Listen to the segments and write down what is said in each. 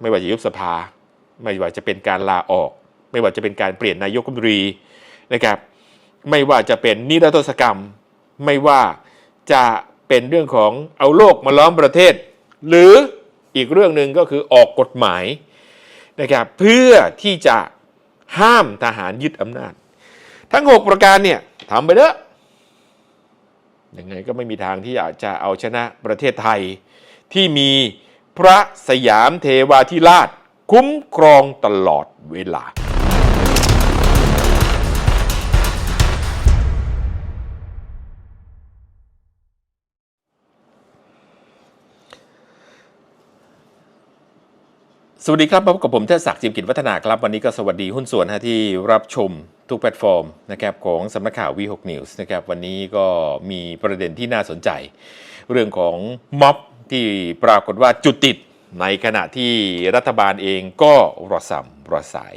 ไม่ว่าจะยุบสภา ไม่ว่าจะเป็นการลาออก ไม่ว่าจะเป็นการเปลี่ยนนายกรัฐมนตรีนะครับไม่ว่าจะเป็นนิรโทษกรรม ไม่ว่าจะเป็นเรื่องของเอาโลกมาล้อมประเทศ หรืออีกเรื่องหนึ่งก็คือออกกฎหมายนะครับเพื่อที่จะห้ามทหารยึดอำนาจ ทั้ง 6 ประการเนี่ยทำไปเถอะยังไงก็ไม่มีทางที่อาจจะเอาชนะประเทศไทยที่มี พระสยามเทวาธิราช คุ้มครองตลอดเวลาสวัสดีครับพบกับผมเทศศักดิ์จิมกิจวัฒนาครับ วันนี้ก็สวัสดีหุ้นส่วนที่รับชมทุกแพลตฟอร์มนะครับของสำนักข่าว V6 News นะครับวันนี้ก็มีประเด็นที่น่าสนใจ เรื่องของม็อบ ที่ปรากฏว่าจุดติดในขณะที่รัฐบาลเองก็รอสัมรอสาย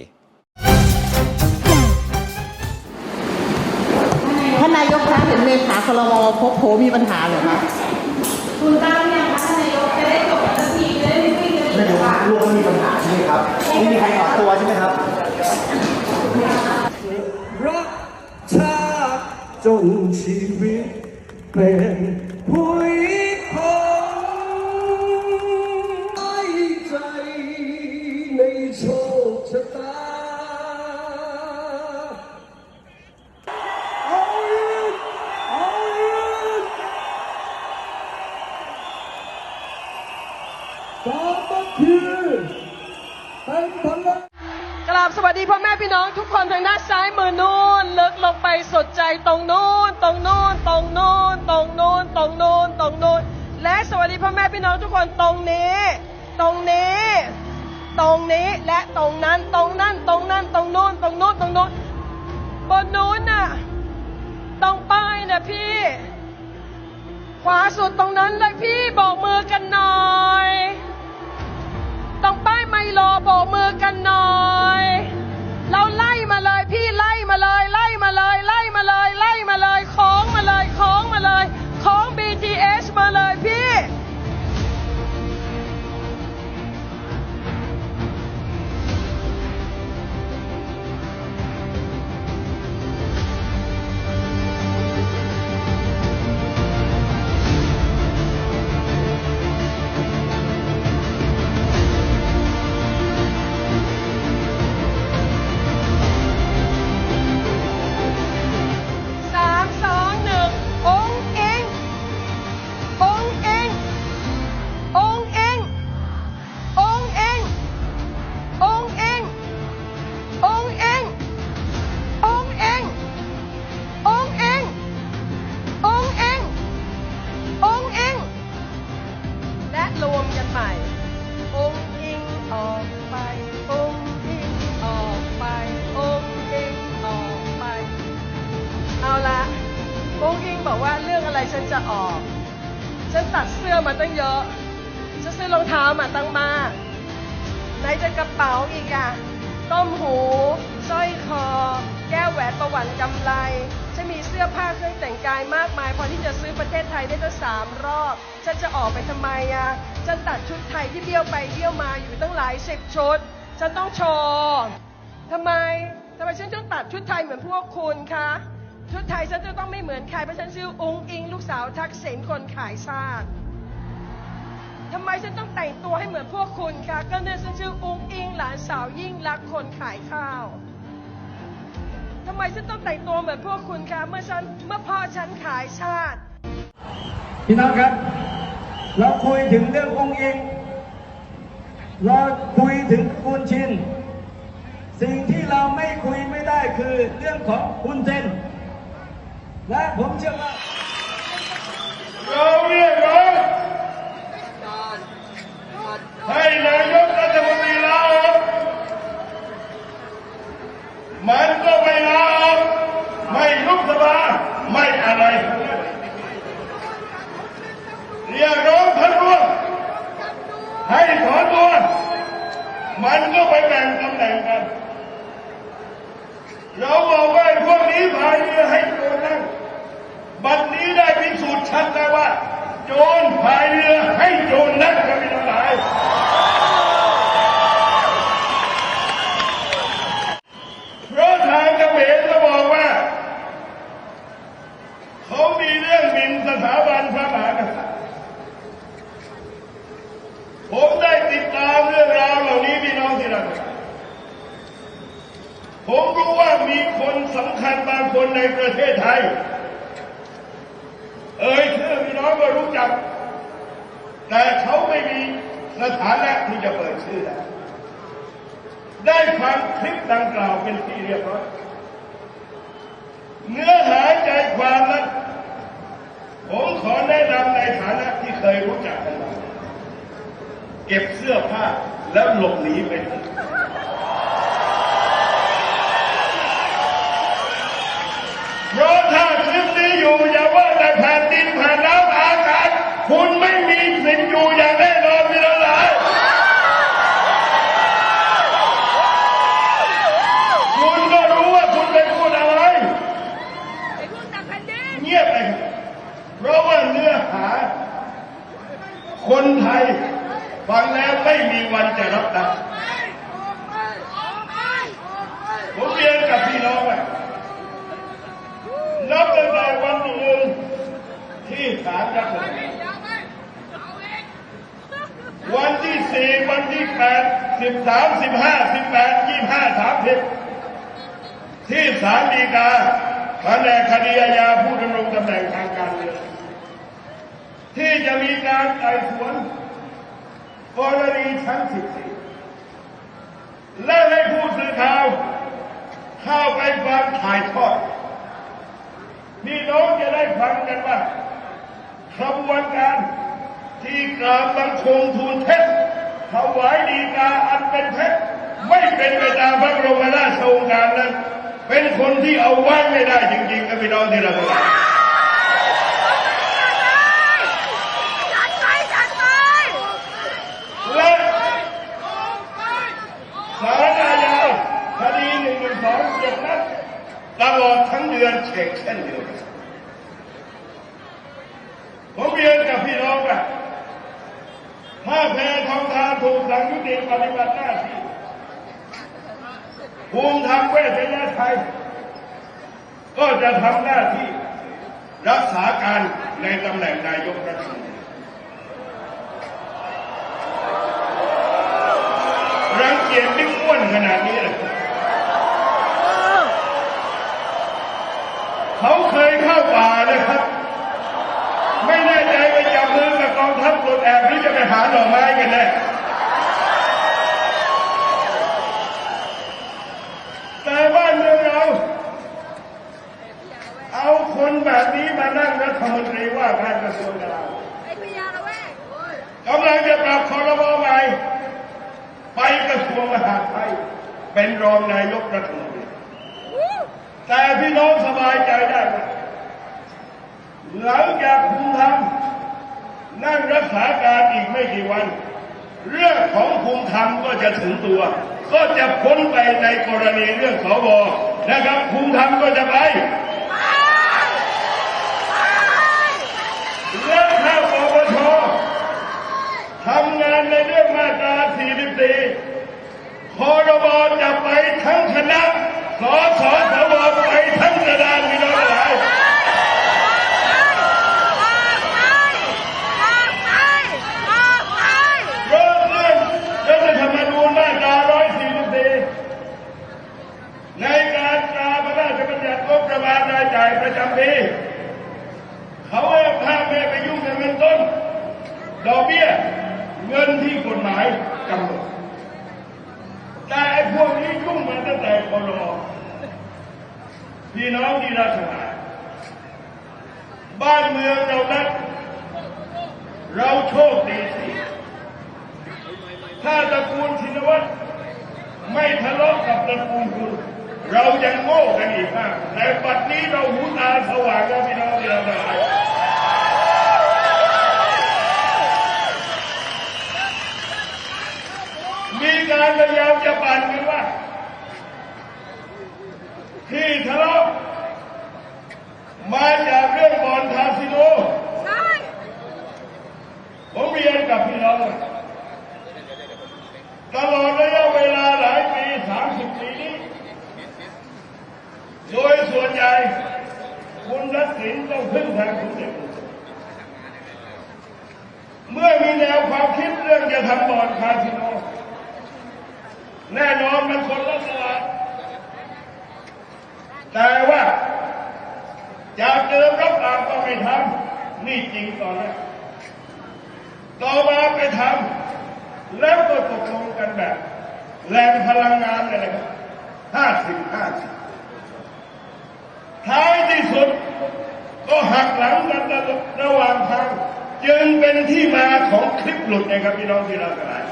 ท่านนายกคะเห็นเลขาคลมพบโผมีปัญหาเหรอคะคุณตั้งเนี่ยคะท่านนายกจะได้จบสักทีจะได้ไม่วิ่งกันอีไม่กรู้ค่ะลูกไม่มีปัญหาใช่ไหมครับไม่มีใครถอนตัวใช่ไหมครับรักชาติจนชีวิตเป็นผู้ บสวัสดีพ่อแม่พี่น้องทุกคนทางด้านซ้ายมือนู้นลึกลงไปสดใจตรงนู้นตรงนู้นตรงนู้นตรงนู้นตรงนู้นตรงนู้นและสวัสดีพ่อแม่พี่น้องทุกคนตรงนี้ ตรงนี้ ตรงนี้และตรงนั้นตรงนั้นตรงนั้นตรงนู้นตรงนู้นตรงนู้นบนนู้นน่ะตรงป้ายน่ะพี่ ขวาสุดตรงนั้นเลยพี่บอกมือกันหน่อย ตรงป้ายไมโลโบกมือกันหน่อย ใหม่ องค์อิงออกไป องค์อิงออกไป องค์อิงออกไป เอาละกุ้งอิงบอกว่าเรื่องอะไรฉันจะออก ฉันตัดเสื้อมาตั้งเยอะ ฉันซื้อรองเท้ามาตั้งมากไหนจะกระเป๋าอีกอะต้มหูสร้อยคอ แก้วแหวนประวันกำไร มีเสื้อผ้าเครื่องแต่งกายมากมาย พอที่จะซื้อประเทศไทยได้ตั้งสามรอบ ฉันจะออกไปทำไมอะ ฉันตัดชุดไทยที่เบี้ยวไปเบี้ยวมาอยู่ตั้งหลายสิบชุด ฉันต้องโชว์ทำไมทำไมฉันต้องตัดชุดไทยเหมือนพวกคุณคะ ชุดไทยฉันจะต้องไม่เหมือนใครเพราะฉันชื่อองค์อิง ลูกสาวทักษิณคนขายชาติทำไมฉันต้องแต่งตัวให้เหมือนพวกคุณคะ ก็เนื่องฉันชื่อองค์อิงหลานสาวยิ่งรักคนขายข้าว ทำไมฉันต้องแต่งตัวเหมือนพวกคุณคะเมื่อฉันเมื่อพ่อฉันขายชาติ พี่น้องครับ เราคุยถึงเรื่ององค์เองเราคุยถึงกุนชิน สิ่งที่เราไม่คุยไม่ได้คือเรื่องของคุณเซนและผมเชื่อว่าเราเรียกร้องให้นายกรัฐมนตรีลาออก มันก็ไม่ลาออกไม่ยุบสภาไม่อะไร เรียกร้องพันร่วมให้ถอนตัวมันก็ไปแบ่งตำแหน่งกัน เราบอกว่าพวกนี้พายเรือให้โจรนั่งบัดนี้ได้พิสูจน์ชัดแล้วว่า โจรพายเรือให้โจรนั่งกันเป็นอะไร ในประเทศไทย เอ่ยชื่อพี่น้องก็รู้จัก แต่เขาไม่มีสถานะที่จะเปิดชื่อได้ได้ฟังคลิปดังกล่าวเป็นที่เรียบร้อย เนื้อหาใจความนั้นผมขอแนะนำในฐานะที่เคยรู้จักกันมาเก็บเสื้อผ้าแล้วหลบหนีไป Your time, 15าลรัฐธรรมนูญวันที่สี่วันที่แปดสิบสามสิบห้าสิบแปดยี่ห้าสามสิบที่ศาลฎีกาแผนกคดีอาญาผู้ดำรงตำแหน่งทางการเมืองที่จะมีการไต่สวนกรณีชั้นสิบสี่และให้ผู้สื่อข่าวเข้าไปฟังถ่ายทอดพี่น้องจะได้ฟังกันว่า ขบวนการที่กราบบังคมทูลเท็จถวายดีกาอันเป็นเท็จไม่เป็นไปตามพระบรมราชโองการนั้น เป็นคนที่เอาไว้ไม่ได้จริงๆครับพี่น้องที่ราทั้งหลายจัดไปจัดไปและสารอาญาคดีหนึ่งหนึ่งสองเจ็ดนัดตลอดทั้งเดือนเช็คเช่นเดียวกันผม เรียนกับพี่น้องว่าถ้าแพทองทานถูกสั่งยุติปฏิบัติหน้าที่ภูมิธรรมเวชยชัยก็จะทำหน้าที่รักษาการในตำแหน่งนายกรัฐมนตรีรังเกียจบิ๊กอ้วนขนาดนี้เลยเขาเคยเข้าป่านะครับ ไม่แน่ใจไปจับมือกับกองทัพปลด แอบหรือจะไปหาหน่อไม้กันแน่แต่บ้านเมืองเรา เอาคนแบบนี้มานั่งรัฐมนตรีว่าการกระทรวงกลาโหมไอ้พยาละแวกกำลังจะปรับคอรมอใหม่ไปกระทรวงมหาดไทยเป็นรองนายกรัฐมนตรีแต่พี่น้องสบายใจได้ว่าหลังจากภูมิธรรม นั่งรักษาการอีกไม่กี่วัน เรื่องของภูมิธรรมก็จะถึงตัว ก็จะพ้นไปในกรณีเรื่องสวนะครับภูมิธรรมก็จะไปและถ้าปปชทำงานในเรื่องมาตรา 44คอรมอจะไปทั้งคณะสสสวไปทั้งกระดานมีน้องหลาย เริ่มเรื่องรัฐธรรมนูญมาตรา 144 ในการตราพ ระราชบัญญัติงบประมาณรายจ่ายประจำปีเขาให้ห้ามไม่ไปยุ่งกับเงินต้น ดอกเบี้ย เงินที่กฎหมายกำหนดแต่ไอ้พวกนี้ยุ่งมาตั้งแต่คอรอพี่น้องที่รักสหายบ้านเมืองเรานั้นเราโชคดีสิถ้าตระกูลชินวัตรไม่ทะเลาะกับตระกูลคุณ เรายังโง่กันอีกมาก แต่ปัจนี้เราหูตาสว่างแล้วพี่น้องที่เราทั้งหายมีการพยายามจะปั่นกันว่า ที่ทะเลาะมาจากเรื่องบอลคาสิโนผมเรียนกับพี่น้องตลอดระยะเวลาหลายปี 30 ปีนี้ โดย ส่วนใหญ่คุณทักษิณต้องพึ่งทางคุณเด็กเมื่อมีแนวความคิดเรื่องจะทำบอลคาสิโนแน่นอนมันคนละตลาดแต่ว่าากว่าไม่ทำนี่จริงตอนแรกต่อมาไปทำแล้วก็ตกลงกันแบบ แรงพลังงานอะไรครับห้าสิบห้าสิบ ท้ายที่สุด ก็หักหลังกันระหว่างทาง จึงเป็นที่มาของคลิปหลุดนะครับพี่น้องที่เราทั้งหลาย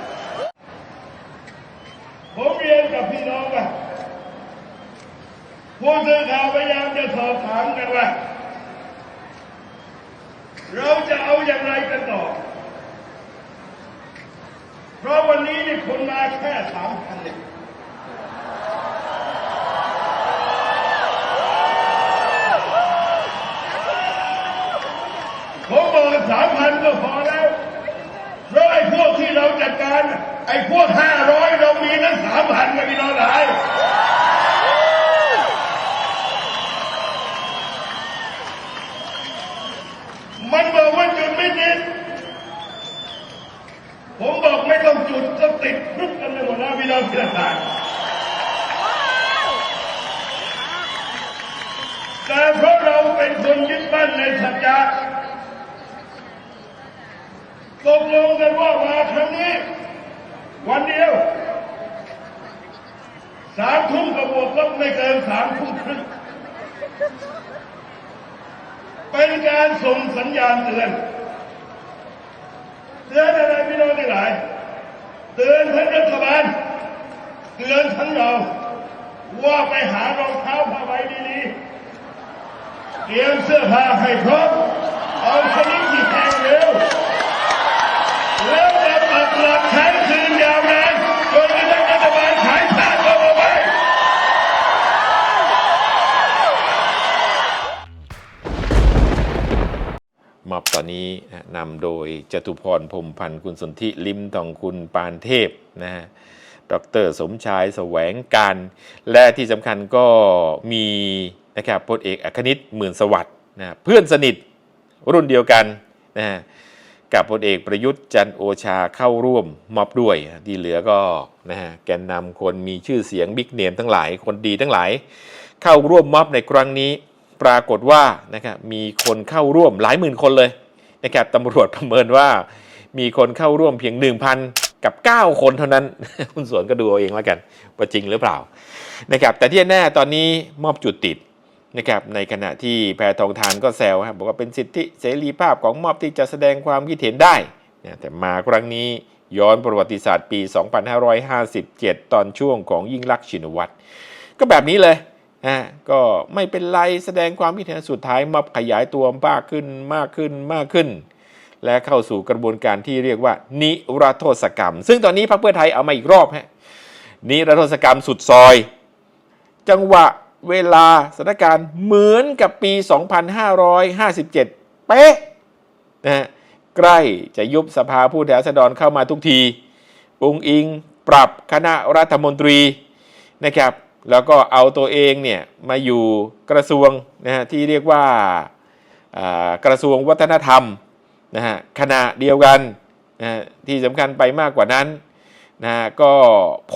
ผมเรียนกับพี่น้องว่าผู้สื่อข่าวพยายามจะสอบถามกันว่า เราจะเอาอย่างไรกันต่อ เพราะวันนี้นี่คนมาแค่สามพันเนี่ย พันก็พอแล้วเพราะไอ้พวกที่เราจัดการ ไอ้พวกห้าร้อยเรามีทั้งสามพันกันพี่น้องหลายมันบอกว่าจุดไม่ติด ผมบอกไม่ต้องจุดก็ติดพรึกกันไปหมดแล้วพี่น้องที่ต่างแต่เพราะเราเป็นคนยึดมั่นในสัจจะ ตกลงกันว่ามาครั้งนี้ วันเดียว สามทุ่มกับบวกลบไม่เกินสามทุ่มครึ่งเป็นการส่งสัญญาณเตือน เตือนอะไรพี่น้องทั้งหลาย เตือนทั้งรัฐบาล เตือนทั้งเรา ว่าไปหารองเท้าผ้าใบดีๆ เตรียมเสื้อผ้าให้ครบเอาชนิด นี้นำโดยจตุพรพรมพันธ์คุณสนธิลิมทองคุณปานเทพนะฮะดรสมชายแสวงการ และที่สำคัญก็มีนะครับพลเอกอัคนิตหมื่นสวัสด์นะเพื่อนสนิทรุ่นเดียวกันนะฮะกับพลเอกประยุทธ์จันโอชาเข้าร่วมมอบด้วย ที่เหลือก็นะฮะแกนนำคนมีชื่อเสียงบิ๊กเนมทั้งหลายคนดีทั้งหลาย เข้าร่วมมอบในครั้งนี้ ปรากฏว่านะครับมีคนเข้าร่วมหลายหมื่นคนเลย นะครับตำรวจประเมินว่ามีคนเข้าร่วมเพียง 1,000 กับ 9 คนเท่านั้น คุณสวนก็ดูเอาเองแล้วกัน ว่าจริงหรือเปล่านะครับแต่ที่แน่ตอนนี้มอบจุดติดนะครับในขณะที่แพทองทานก็แซวครับบอกว่าเป็นสิทธิเสรีภาพของมอบที่จะแสดงความคิดเห็นได้นะแต่มาครั้งนี้ย้อนประวัติศาสตร์ปี 2557 ตอนช่วงของยิ่งลักษณ์ชินวัตรก็แบบนี้เลย อ่าก็ไม่เป็นไรแสดงความคิดเห็นสุดท้ายมาขยายตัวมากขึ้นมากขึ้นมากขึ้น และเข้าสู่กระบวนการที่เรียกว่า นิรโทษกรรม ซึ่งตอนนี้พรรคเพื่อไทยเอามาอีกรอบฮะนิรโทษกรรมสุดซอย จังหวะเวลาสถานการณ์เหมือนกับปี 2557 เป๊ะนะฮะใกล้จะยุบสภาผู้แทนราษฎรเข้ามาทุกทีอุงอิงปรับคณะรัฐมนตรีนะครับ แล้วก็เอาตัวเองเนี่ยมาอยู่กระทรวงนะฮะที่เรียกว่ากระทรวงวัฒนธรรมนะฮะขณะเดียวกันนะฮะที่สำคัญไปมากกว่านั้นนะฮะก็โผ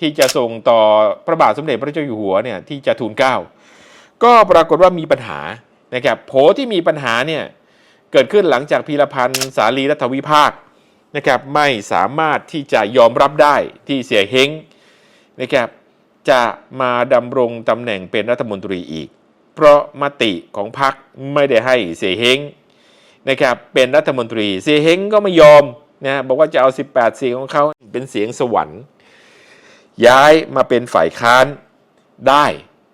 ที่จะส่งต่อพระบาทสมเด็จพระเจ้าอยู่หัวเนี่ยที่จะทูลเกล้าก็ปรากฏว่ามีปัญหานะครับโผที่มีปัญหาเนี่ยเกิดขึ้นหลังจากพีรพันธ์สารีรัฐวิภาคนะครับไม่สามารถที่จะยอมรับได้ที่เสียเฮงนะครับ จะมาดำรงตำแหน่งเป็นรัฐมนตรีอีก เพราะมติของพรรคไม่ได้ให้เสเฮงนะครับเป็นรัฐมนตรีเสเฮงก็ไม่ยอมนะบอกว่าจะเอา 18 เสียงของเขาเป็นเสียงสวรรค์ ย้ายมาเป็นฝ่ายค้านได้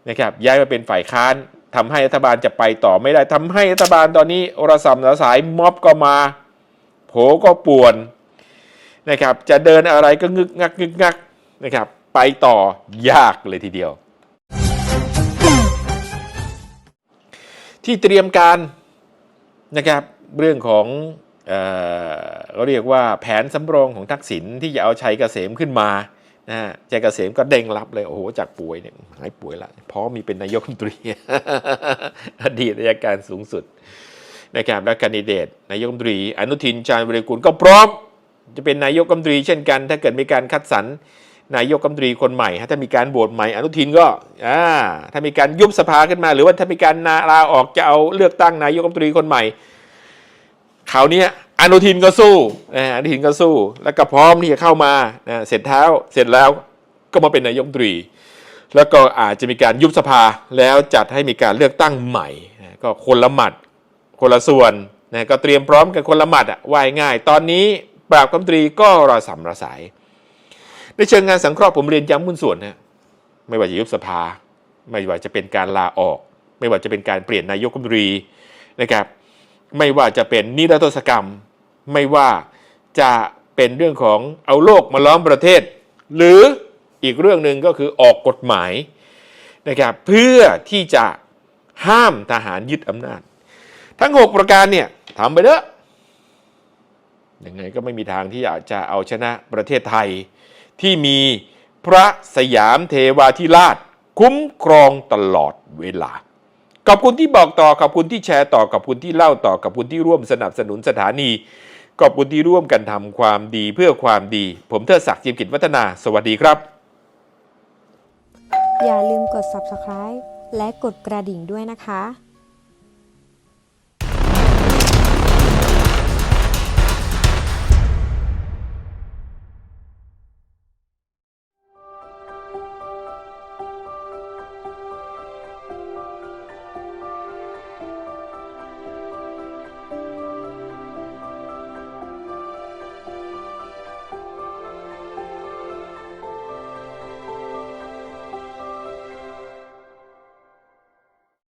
นะครับย้ายมาเป็นฝ่ายค้านทำให้รัฐบาลจะไปต่อไม่ได้ทำให้รัฐบาลตอนนี้อรสำระสายม็อบก็มาโผก็ป่วนนะครับจะเดินอะไรก็งึกงักงึกงักนะครับ ไปต่อยากเลยทีเดียว ที่เตรียมการนะครับเรื่องของเเขาเรียกว่าแผนสำรองของทักษิณที่จะเอาชัยเกษมขึ้นมานะฮะชัยเกษมก็เด้งรับเลย โอ้โห จากป่วยเนี่ยหายป่วยละเพราะมีเป็นนายกรัฐมนตรีอดีตนายการสูงสุดนะครับและแคนดิเดตนายกรัฐมนตรี อนุทินชาญวิรกุลก็พร้อม จะเป็นนายกรัฐมนตรีเช่นกัน ถ้าเกิดมีการคัดสรร นายกรัฐมนตรีคนใหม่ฮะถ้ามีการโหวตใหม่อนุทินก็อ่าถ้ามีการยุบสภาขึ้นมา หรือว่าถ้ามีการนาลาออกจะเอาเลือกตั้งนายกรัฐมนตรีคนใหม่คราวเนี้ยอนุทินก็สู้นะอนุทินก็สู้ แล้วก็พร้อมที่จะเข้ามาเสร็จเท้าเสร็จแล้วก็มาเป็นนายกรัฐมนตรี แล้วก็อาจจะมีการยุบสภาแล้วจัดให้มีการเลือกตั้งใหม่ ก็คนละหมัดคนละส่วนนะก็เตรียมพร้อมกันคนละหมัดอะว่ายง่าย ตอนนี้ปราบกำตรีก็รอสำระสาย ในเชิงงานสังเคราะห์ผมเรียนย้ำมุนส่วนนะไม่ว่าจะยุบสภา ไม่ว่าจะเป็นการลาออก ไม่ว่าจะเป็นการเปลี่ยนนายกรัฐมนตรีนะครับ ไม่ว่าจะเป็นนิรโทษกรรม ไม่ว่าจะเป็นเรื่องของเอาโลกมาล้อมประเทศ หรืออีกเรื่องหนึ่งก็คือออกกฎหมายนะครับเพื่อที่จะห้ามทหารยึดอำนาจ ทั้ง 6 ประการเนี่ยทำไปเถอะยังไงก็ไม่มีทางที่จะเอาชนะประเทศไทย ที่มีพระสยามเทวาธิราช คุ้มครองตลอดเวลา ขอบคุณที่บอกต่อขอบคุณที่แชร์ต่อขอบคุณที่เล่าต่อขอบคุณที่ร่วมสนับสนุนสถานี ขอบคุณที่ร่วมกันทำความดีเพื่อความดี ผมเทิดศักดิ์จิมกิจวัฒนา สวัสดีครับ อย่าลืมกด subscribe และกดกระดิ่งด้วยนะคะ